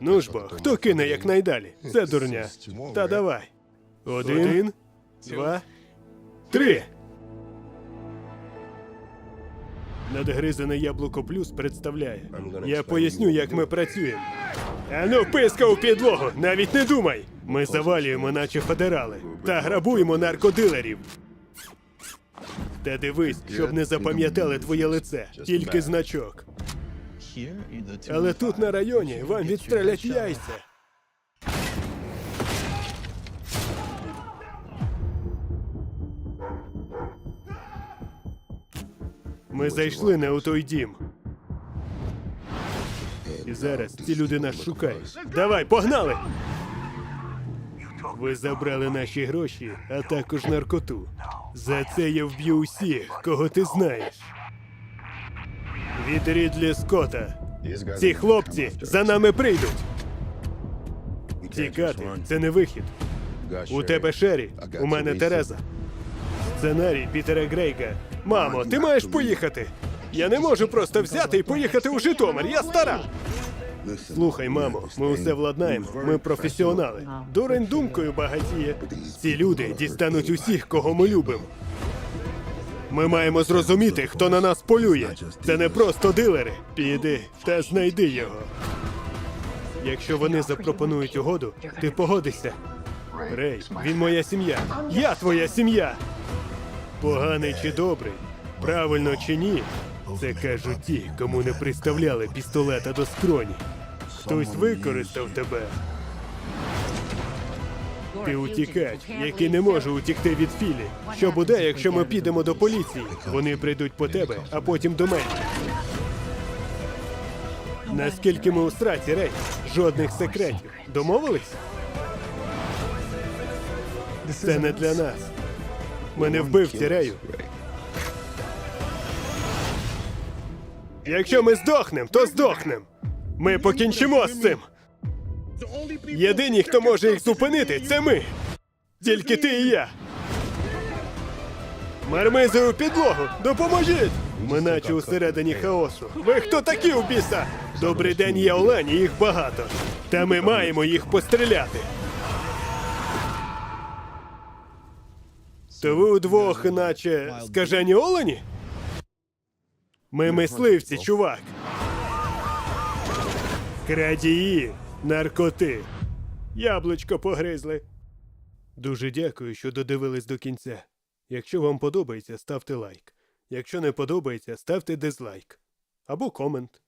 Ну ж бо, хто кине якнайдалі? Це дурня. Та давай. Один, два, три. Надгризане яблуко плюс представляє. Я поясню, як ми працюємо. Ану, писка у підлогу, навіть не думай. Ми завалюємо, наче федерали, та грабуємо наркодилерів. Та дивись, щоб не запам'ятали твоє лице, тільки значок. Але тут на районі вам відстрелять яйця. Ми зайшли не у той дім. І зараз ці люди нас шукають. Давай, погнали! Ви забрали наші гроші, а також наркоту. За це я вб'ю усіх, кого ти знаєш. Від Рідлі Скотта. Ці хлопці за нами прийдуть. Тікати це не вихід. У тебе Шері, у мене Тереза. Сценарій Пітера Грейга. Мамо, ти маєш поїхати. Я не можу просто взяти і поїхати у Житомир. Я стара. Слухай, мамо, ми усе владнаємо. Ми професіонали. Дурень думкою багатіє. Ці люди дістануть усіх, кого ми любимо. Ми маємо зрозуміти, хто на нас полює. Це не просто дилери. Піди та знайди його. Якщо вони запропонують угоду, ти погодишся. Рей, він моя сім'я. Я твоя сім'я. Поганий чи добрий, правильно чи ні, це кажуть ті, кому не приставляли пістолета до скроні. Хтось використав тебе. Ти утікач, який не може утікти від Філі. Що буде, якщо ми підемо до поліції? Вони прийдуть по тебе, а потім до мене. Наскільки ми у страті, Рей? Жодних секретів. Домовились? Це не для нас. Ми не вбивці, Рею. Якщо ми здохнем, то здохнем. Ми покінчимо з цим. Єдині, хто може їх зупинити, це ми. Тільки ти і я. Мармизи підлогу, допоможіть! Ми наче усередині хаосу. Ви хто такі у біса? Добрий день, є Олені, їх багато. Та ми маємо їх постріляти. То ви удвох, наче скажені олені? Ми мисливці, чувак. Крадії, наркоти. Яблучко погризли. Дуже дякую, що додивились до кінця. Якщо вам подобається, ставте лайк. Якщо не подобається, ставте дизлайк. Або комент.